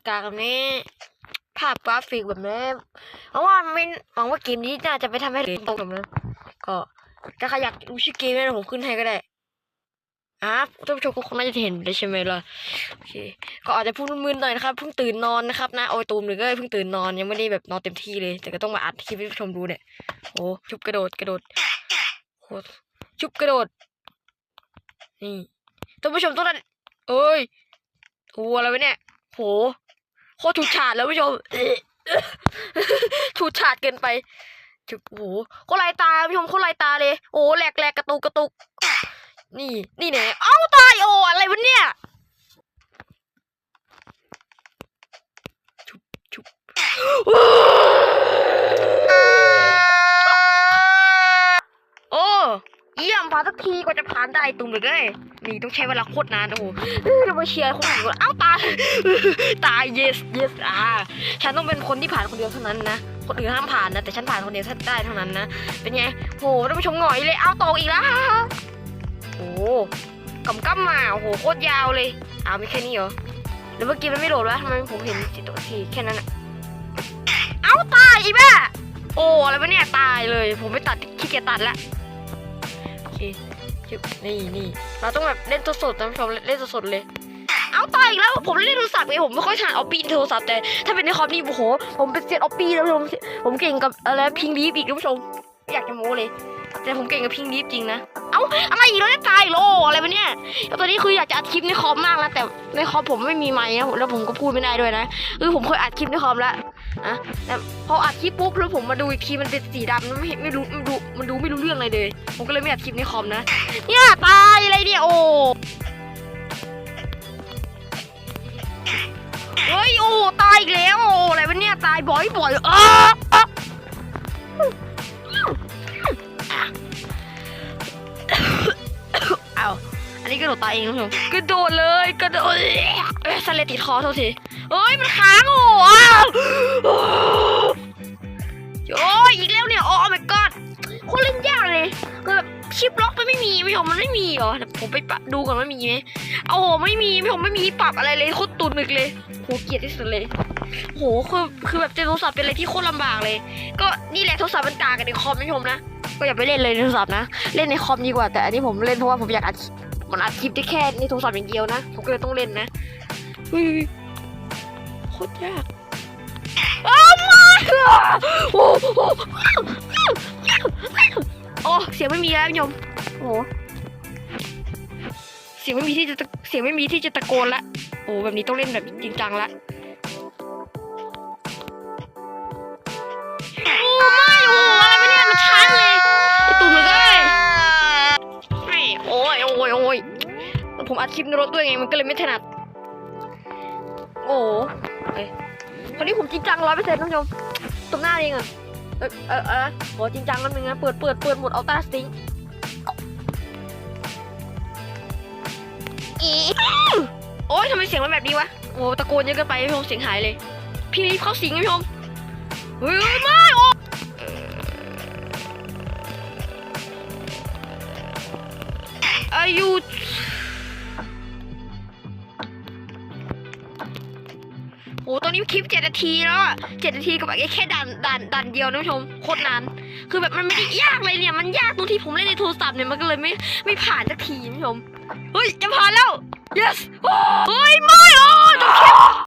ากากแบบนี้ ภาพกราฟิกแบบนี้เพราะว่าไม่หวังว่าเกมนี้น่าจะไปทำให้ตรงแบบนั้นก็ถ้าใครอยากรู้ชื่อเกมเนี่ยผมขึ้นให้ก็ได้อะท่านผู้ชมก็คงน่าจะเห็นได้ใช่ไหมล่ะโอเคก็อาจจะพูดมึนๆหน่อยนะครับเพิ่งตื่นนอนนะครับนะโอ้ยตูมหรือก็เพิ่งตื่นนอนยังไม่ได้แบบนอนเต็มที่เลย แต่ก็ต้องมาอัดคลิปให้ผู้ชมดูเนี่ยโอ้ชุบกระโดดกระโดดโหชุบกระโดดนี่ท่านผู้ชมต้องนั้นเอ้ยโอ้อะไรวะเนี่ยโห โคตรถูกฉาดแล้วผู้ชมถูกฉาดเกินไปจุบโอ้โหโคตรลายตาผู้ชมโคตรลายตาเลย โอ้แหลกแหลกกระตุกกระตุก นี่นี่แน่เอ้าตายโอ้อะไรวะเนี่ยชุบชุบ โอ้ เยี่ยมผ่านสักทีก็จะผ่านได้ตุ่มเลยเด้ยนี่ต้องใช้เวลาโคตรนานโอ้โหเอ้ยเรามาเชียร์คนอื่นเอ้าตายตาย yes yes อ่าฉันต้องเป็นคนที่ผ่านคนเดียวเท่านั้นนะคนอื่นห้ามผ่านนะแต่ฉันผ่านคนเดียวได้เท่านั้นนะเป็นไงโหท่านผู้ชมหงอยเลยเอ้าตกอีกแล้วโอ้กำกั้มมาโอ้โหโคตรยาวเลยอ้าวไม่แค่นี้เหรอหรือเมื่อกี้มันไม่โหลดวะทำไมผมเห็นสิตัวทีแค่นั้นอะเอ้าตายอีแม่โอ้อะไรวะเนี่ยตายเลย ผมไม่ตัดขี้เกียจตัดละโอ เคชิบนี่นี่เราต้องแบบเล่นสดๆนะผู้ชมเล่นสดๆเลย เอาตายอีกแล้วผมเล่นโทรศัพท์ไงผมไม่ค่อยถนัดเอาปีนโทรศัพท์แต่ถ้าเป็นในคอมนี่โอ้โหผมเป็นเซียนเอาปีแล้วผู้ชมผมเก่งกับอะไรพิงลีฟอีกนะผู้ชมอยากจะโม้เลย แต่ผมเก่งกับพิงลีฟจริงนะาอะไรอีกแล้วเนี่ยตายอีกแล้วโอ้อะไรวะเนี่ยแล้วตอนนี้คืออยากจะอัดคลิปในคอมมากนะแต่ในคอมผมไม่มีไมค์นะแล้วผมก็พูดไม่ได้ด้วยนะคือผมเคยอัดคลิปในคอมแล้วอะแต่พออัดคลิปปุ๊บแล้วผมมาดูอีกทีมันเป็นสีดำไม่เห็นไม่รู้มันดูมันดูไม่รู้เรื่องอะไรเลย ผมก็เลยไม่อัดคลิปในคอมนะเนี่ยตายอะไรเนี่ยโอ้เฮ้ยโอ้ตายอีกแล้วโอ้อะไรวะเนี่ยตายบ่อยบ่อยๆเออ นนี้กระโดดตายเองนะผมกระโดดเลยกระโดดเอ้ยสเลดติดคอโทษทีเฮ้ยมันค้างโอ้อ้าวโอ้ยอีกแล้วเนี่ยโอ้ my god โคตรเล่นยากเลยคือแบบชิปล็อกมันไม่มีพี่ผมมันไม่มีเหรอผมไปปะดูก่อนว่ามีไหมโอ้โหไม่มีพี่ผมไม่มีปรับอะไรเลยโคตรตุนมึกเลยโหเกลียดที่สุดเลยโหคือคือแบบเจอโทรศัพท์เป็นอะไรที่โคตรลำบากเลย ก็นี่แหละโทรศัพท์มันต่ากันในคอมพี่ผมนะก็อย่าไปเล่นเลยโทรศัพท์นะ เล่นในคอมดีกว่าแต่อันนี้ผมเล่นเพราะว่าผมอยากอัด มันอัดคลิปได้แค่ในโทรศัพท์อย่างเดียวนะ ผมก็เลยต้องเล่นนะฮ้ยโคตรยากอ้าวมาโอ้โหโอ้เสียงไม่มีแล้วโยมโอ้เสียงไม่มีที่จะเสียงไม่มีที่จะตะโกนละโอ้แบบนี้ต้องเล่นแบบจริงจังละ ผมอัดคลิปในรถด้วยไงมันก็เลยไม่ถนัด โอ้เอ้ยคนนี้ผมจริงจังร้อยเปอร์เซ็นต์ท่านผู้ชมตรงหน้าเองอะเออเออเออโหจริงจังกันนึงนะเปิดเปิดเปิดหมดเอาตาสติงอีโอ้ยทำไมเสียงมันแบบนี้วะโอ้ตะโกนเยอะเกินไปพี่ชมเสียงหายเลย พี่รีบเข้าสิงพี่ชมเฮ้ยไม่โอ้อายุ โอ้ตอนนี้คลิปเจ็ดนาทีแล้วอะเจ็ดนาทีกับไอ้แค่ด่านด่านด่านเดียวนะผู้ชมโคตรนานคือแบบมันไม่ได้ยากเลยเนี่ยมันยากตรงที่ผมเล่นในโทรศัพท์เนี่ยมันก็เลยไม่ไม่ผ่านสักทีนะผู้ชมเฮ้ยจะผ่านแล้ว yes โอ้เฮ้ยไม่โอ้ต้องเข้ม